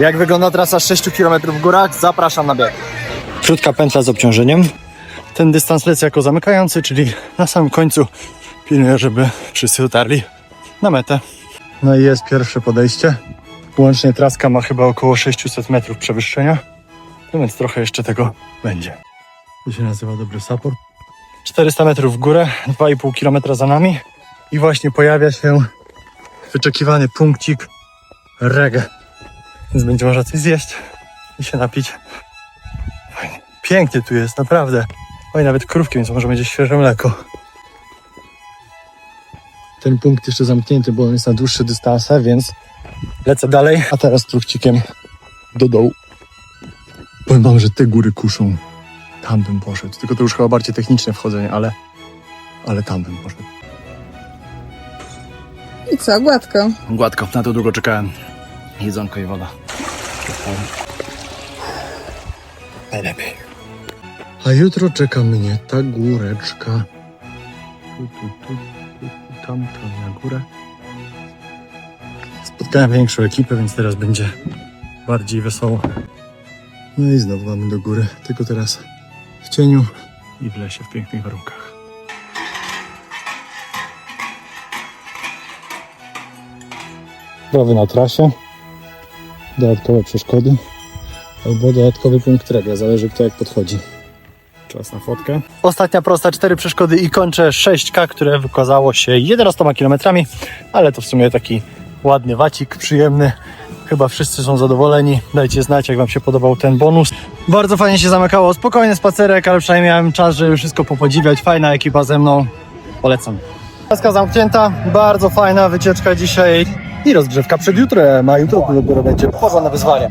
Jak wygląda trasa 6 km w górach? Zapraszam na bieg. Krótka pętla z obciążeniem. Ten dystans lecę jako zamykający, czyli na samym końcu pilnuję, żeby wszyscy dotarli na metę. No i jest pierwsze podejście. Łącznie traska ma chyba około 600 metrów przewyższenia, no więc trochę jeszcze tego będzie. To się nazywa dobry support. 400 metrów w górę, 2,5 km za nami i właśnie pojawia się wyczekiwany punkcik reggae. Więc będzie można coś zjeść i się napić. Fajnie. Pięknie tu jest, naprawdę. Oj, nawet krówki, więc może będzie świeże mleko. Ten punkt jeszcze zamknięty, bo on jest na dłuższe dystanse, więc lecę dalej. A teraz truchcikiem do dołu. Powiem wam, że te góry kuszą. Tam bym poszedł. Tylko to już chyba bardziej techniczne wchodzenie, ale, ale tam bym poszedł. I co, gładko. Gładko, na to długo czekałem. Jedzonko i woda. Najlepiej. A jutro czeka mnie ta góreczka. Tu, tu, tu, tu, tu, tam, tam na górę. Spotkałem większą ekipę, więc teraz będzie bardziej wesoło. No i znowu mamy do góry, tylko teraz w cieniu i w lesie w pięknych warunkach. Prawy na trasie, dodatkowe przeszkody albo dodatkowy punkt reggae, zależy kto jak podchodzi. Czas na fotkę. Ostatnia prosta, cztery przeszkody i kończę 6K, które wykazało się 11 km, ale to w sumie taki ładny wacik, przyjemny. Chyba wszyscy są zadowoleni. Dajcie znać, jak Wam się podobał ten bonus. Bardzo fajnie się zamykało. Spokojny spacerek, ale przynajmniej miałem czas, żeby wszystko popodziwiać. Fajna ekipa ze mną. Polecam. Paska zamknięta, bardzo fajna wycieczka dzisiaj i rozgrzewka przed jutrem, a jutro dopiero będzie porządne wyzwanie.